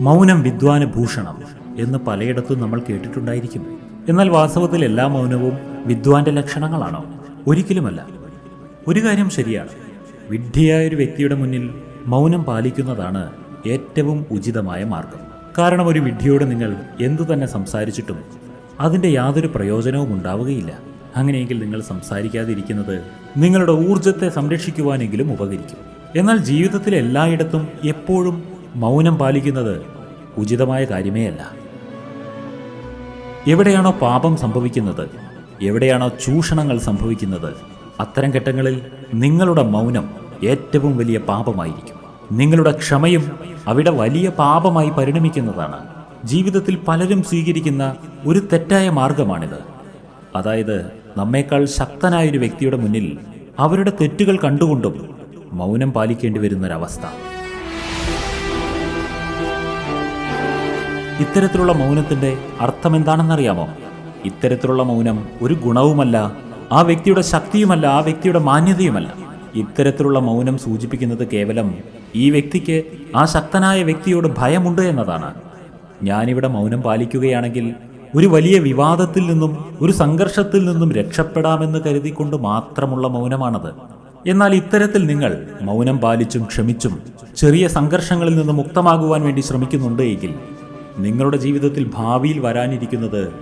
മൗനം വിദ്വാന് ഭൂഷണം എന്ന് പലയിടത്തും നമ്മൾ കേട്ടിട്ടുണ്ടായിരിക്കും. എന്നാൽ വാസ്തവത്തിൽ എല്ലാ മൗനവും വിദ്വാന്റെ ലക്ഷണങ്ങളാണോ? ഒരിക്കലുമല്ല. ഒരു കാര്യം ശരിയാണ്. വിഡ്ഢിയായ ഒരു വ്യക്തിയുടെ മുന്നിൽ മൗനം പാലിക്കുന്നതാണ് ഏറ്റവും ഉചിതമായ മാർഗം. കാരണം ഒരു വിഡ്ഢിയോട് നിങ്ങൾ എന്തു തന്നെ സംസാരിച്ചിട്ടും അതിന്റെ യാതൊരു പ്രയോജനവും ഉണ്ടാവുകയില്ല. അങ്ങനെയെങ്കിൽ നിങ്ങൾ സംസാരിക്കാതിരിക്കുന്നത് നിങ്ങളുടെ ഊർജത്തെ സംരക്ഷിക്കുവാനെങ്കിലും ഉപകരിക്കും. എന്നാൽ ജീവിതത്തിൽ എല്ലായിടത്തും എപ്പോഴും മൗനം പാലിക്കുന്നത് ഉചിതമായ കാര്യമേ അല്ല എവിടെയാണോ പാപം സംഭവിക്കുന്നത് എവിടെയാണോ ചൂഷണങ്ങൾ സംഭവിക്കുന്നത് അത്തരം ഘട്ടങ്ങളിൽ നിങ്ങളുടെ മൗനം ഏറ്റവും വലിയ പാപമായിരിക്കും. നിങ്ങളുടെ ക്ഷമയും അവിടെ വലിയ പാപമായി പരിണമിക്കുന്നതാണ്. ജീവിതത്തിൽ പലരും സ്വീകരിക്കുന്ന ഒരു തെറ്റായ മാർഗമാണിത്. അതായത് നമ്മേക്കാൾ ശക്തനായൊരു വ്യക്തിയുടെ മുന്നിൽ അവരുടെ തെറ്റുകൾ കണ്ടുകൊണ്ടും മൗനം പാലിക്കേണ്ടി വരുന്നൊരവസ്ഥ. ഇത്തരത്തിലുള്ള മൗനത്തിന്റെ അർത്ഥം എന്താണെന്നറിയാമോ ഇത്തരത്തിലുള്ള മൗനം ഒരു ഗുണവുമല്ല ആ വ്യക്തിയുടെ ശക്തിയുമല്ല ആ വ്യക്തിയുടെ മാന്യതയുമല്ല. ഇത്തരത്തിലുള്ള മൗനം സൂചിപ്പിക്കുന്നത് കേവലം ഈ വ്യക്തിക്ക് ആ ശക്തനായ വ്യക്തിയോട് ഭയമുണ്ട് എന്നതാണ്. ഞാനിവിടെ മൗനം പാലിക്കുകയാണെങ്കിൽ ഒരു വലിയ വിവാദത്തിൽ നിന്നും ഒരു സംഘർഷത്തിൽ നിന്നും രക്ഷപ്പെടാമെന്ന് കരുതിക്കൊണ്ട് മാത്രമുള്ള മൗനമാണത്. എന്നാൽ ഇത്തരത്തിൽ നിങ്ങൾ മൗനം പാലിച്ചും ക്ഷമിച്ചും ചെറിയ സംഘർഷങ്ങളിൽ നിന്ന് മുക്തമാകുവാൻ വേണ്ടി ശ്രമിക്കുന്നുണ്ട് എങ്കിൽ നിങ്ങളുടെ ജീവിതത്തിൽ ഭാവിയിൽ വരാനിരിക്കുന്നത്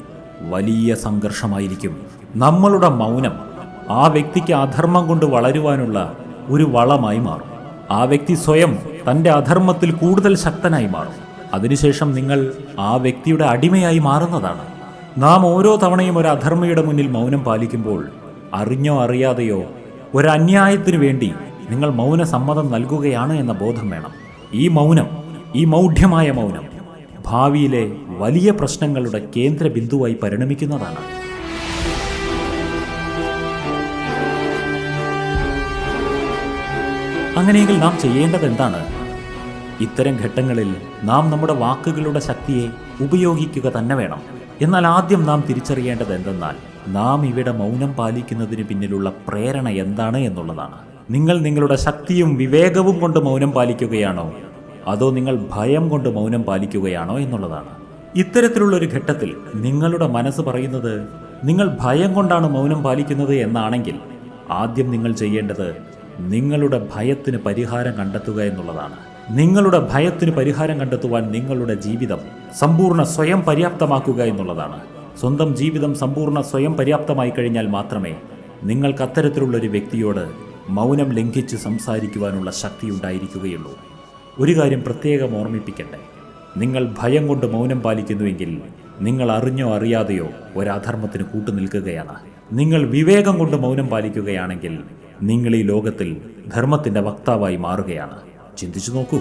വലിയ സംഘർഷമായിരിക്കും. നമ്മളുടെ മൗനം ആ വ്യക്തിക്ക് അധർമ്മം കൊണ്ട് വളരുവാനുള്ള ഒരു വളമായി മാറും. ആ വ്യക്തി സ്വയം തന്റെ അധർമ്മത്തിൽ കൂടുതൽ ശക്തനായി മാറും. അതിനുശേഷം നിങ്ങൾ ആ വ്യക്തിയുടെ അടിമയായി മാറുന്നതാണ്. നാം ഓരോ തവണയും ഒരു അധർമ്മയുടെ മുന്നിൽ മൗനം പാലിക്കുമ്പോൾ അറിഞ്ഞോ അറിയാതെയോ ഒരു അന്യായത്തിനു വേണ്ടി നിങ്ങൾ മൗന സമ്മതം നൽകുകയാണ് എന്ന ബോധം വേണം. ഈ മൗനം ഈ മൗഢ്യമായ മൗനം ഭാവിയിലെ വലിയ പ്രശ്നങ്ങളുടെ കേന്ദ്ര ബിന്ദുവായി പരിണമിക്കുന്നതാണ്. അങ്ങനെയെങ്കിൽ നാം ചെയ്യേണ്ടത് എന്താണ്? ഇത്തരം ഘട്ടങ്ങളിൽ നാം നമ്മുടെ വാക്കുകളുടെ ശക്തിയെ ഉപയോഗിക്കുക തന്നെ വേണം. എന്നാൽ ആദ്യം നാം തിരിച്ചറിയേണ്ടത് എന്തെന്നാൽ നാം ഇവിടെ മൗനം പാലിക്കുന്നതിന് പിന്നിലുള്ള പ്രേരണ എന്താണ് എന്നുള്ളതാണ്. നിങ്ങൾ നിങ്ങളുടെ ശക്തിയും വിവേകവും കൊണ്ട് മൗനം പാലിക്കുകയാണോ? അതോ നിങ്ങൾ ഭയം കൊണ്ട് മൗനം പാലിക്കുകയാണോ എന്നുള്ളതാണ്. ഇത്തരത്തിലുള്ള ഒരു ഘട്ടത്തിൽ നിങ്ങളുടെ മനസ്സ് പറയുന്നത് നിങ്ങൾ ഭയം കൊണ്ടാണ് മൗനം പാലിക്കുന്നത് എന്നാണെങ്കിൽ ആദ്യം നിങ്ങൾ ചെയ്യേണ്ടത് നിങ്ങളുടെ ഭയത്തിന് പരിഹാരം കണ്ടെത്തുക എന്നുള്ളതാണ്. നിങ്ങളുടെ ഭയത്തിന് പരിഹാരം കണ്ടെത്തുവാൻ നിങ്ങളുടെ ജീവിതം സമ്പൂർണ സ്വയം പര്യാപ്തമാക്കുക എന്നുള്ളതാണ്. സ്വന്തം ജീവിതം സമ്പൂർണ സ്വയം പര്യാപ്തമായി കഴിഞ്ഞാൽ മാത്രമേ നിങ്ങൾക്ക് അത്തരത്തിലുള്ള ഒരു വ്യക്തിയോട് മൗനം ലംഘിച്ച് സംസാരിക്കുവാനുള്ള ശക്തി ഉണ്ടായിരിക്കുകയുള്ളൂ. ഒരു കാര്യം പ്രത്യേകം ഓർമ്മിപ്പിക്കട്ടെ. നിങ്ങൾ ഭയം കൊണ്ട് മൗനം പാലിക്കുന്നുവെങ്കിൽ നിങ്ങൾ അറിഞ്ഞോ അറിയാതെയോ ഒരധർമ്മത്തിന് കൂട്ടുനിൽക്കുകയാണ് നിങ്ങൾ വിവേകം കൊണ്ട് മൗനം പാലിക്കുകയാണെങ്കിൽ നിങ്ങൾ ഈ ലോകത്തിൽ ധർമ്മത്തിന്റെ വക്താവായി മാറുകയാണ്. ചിന്തിച്ചു നോക്കൂ.